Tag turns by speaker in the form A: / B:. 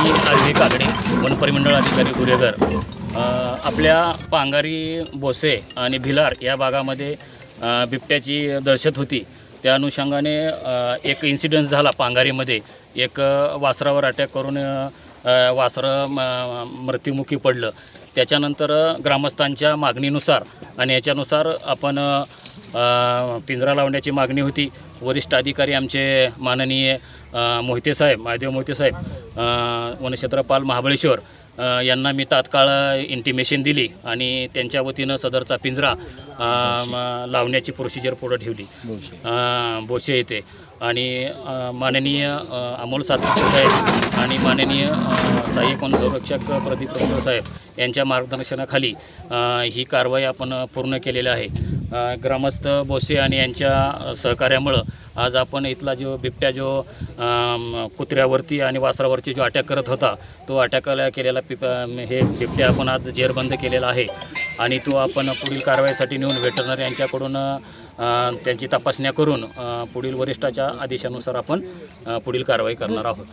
A: RV Kagade वनपरिमंडळ अधिकारी गुरेगर आपल्या पांगारी बोसे आणि भिलार या भागामध्ये बिबट्याची दहशत होती. त्या अनुषंगाने एक इन्सिडन्स झाला पांगारीमध्ये. एक वासरावर अटॅक करून वासर वासरं म- मृत्युमुखी पडलं. त्याच्यानंतर ग्रामस्थांच्या मागणीनुसार आणि याच्यानुसार आपण पिंजरा लावण्याची मागणी होती. वरिष्ठ अधिकारी आमचे माननीय मोहिते साहेब महादेव मोहिते साहेब वनक्षेत्रपाल महाबळेश्वर यांना मी तात्काळ इंटिमेशन दिली आणि त्यांच्या वतीनं सदरचा पिंजरा लावण्याची प्रोसिजर पुढं ठेवली. बोशे येथे आणि माननीय अमोल सातपुते साहेब आणि माननीय सहाय्यक वन संरक्षक प्रदीप साहेब यांच्या मार्गदर्शनाखाली ही कारवाई आपण पूर्ण केलेली आहे. ग्रामस्थ बोसे आणि यांच्या सहकार्यामुळं आज आपण इथला जो बिबट्या जो कुत्र्यावरती आणि वासरावरती जो अटॅक करत होता तो अटॅकला केलेला पिप हे बिबट्या आपण आज जेरबंद केलेला आहे. आणि तो आपण पुढील कारवाईसाठी नेऊन व्हेटरनरी यांच्याकडून त्यांची तपासण्या करून पुढील वरिष्ठाच्या आदेशानुसार आपण पुढील कारवाई करणार आहोत.